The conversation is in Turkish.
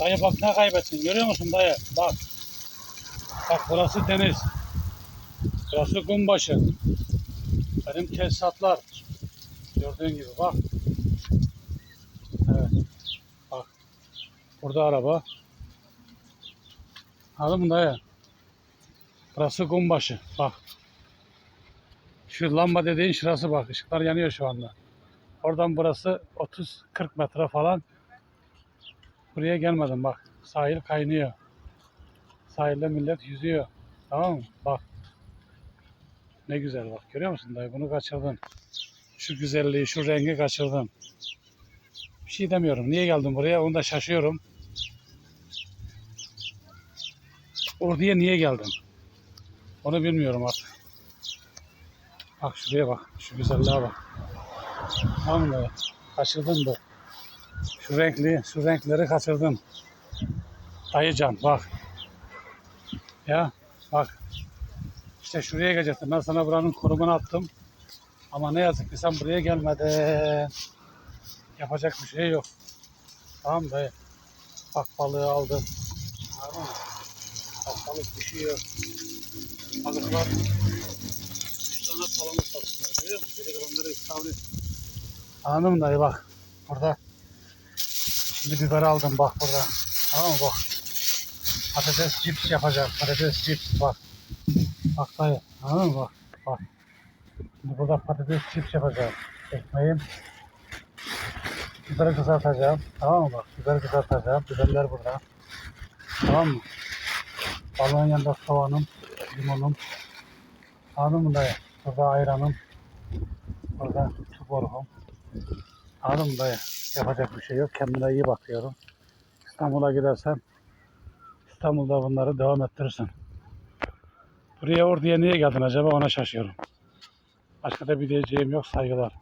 Dayı bak ne kaybettin görüyor musun dayı? Bak. Bak burası deniz. Burası kumbaşı. Benim tesisatlar. Gördüğün gibi bak. Evet. Bak. Burada araba. Anladın mı dayı? Burası kumbaşı. Bak. Şu lamba dediğin şurası bak. Işıklar yanıyor şu anda. Oradan burası 30-40 metre falan. Buraya gelmedim bak. Sahil kaynıyor. Sahilde millet yüzüyor. Tamam mı? Bak. Ne güzel bak. Görüyor musun dayı? Bunu kaçırdın. Şu güzelliği, şu rengi kaçırdın. Bir şey demiyorum. Niye geldim buraya? Onu da şaşıyorum. Orduya niye geldim? Onu bilmiyorum artık. Bak şuraya bak. Şu güzelliğe bak. Tamam mı? Kaçırdın bu. Şu renkli, şu renkleri kaçırdın. Dayıcan bak. Ya bak. İşte şuraya gelecektim. Ben sana buranın konumunu attım. Ama ne yazık ki sen buraya gelmedin. Yapacak bir şey yok. Tamam dayı. Bak balığı aldım. Tamam? Bak balık düşüyor. Balıklar. Üç tane palamut satıyorlar. Görüyor musun? Biri onları istavrit. Anladın mı dayı bak. Burada. Şimdi biber aldım bak burada. Tamam mı bak. Patates cips yapacak. Patates cips bak. Bak dayı. Anladın mı bak. Bak. Şimdi burada patates cips yapacağım. Ekmeğim. Biberi kızartacağım. Tamam mı bak. Biber kızartacağım. Biberler burada. Tamam mı? Balığın yanında soğanım. Limonum. Anladın mı dayı? Burada ayranım. Burada su mı dayı? Yapacak bir şey yok. Kendine iyi bakıyorum. İstanbul'a gidersen İstanbul'da bunları devam ettirirsin. Buraya orduya niye geldin acaba ona şaşıyorum. Başka da bir diyeceğim yok. Saygılar.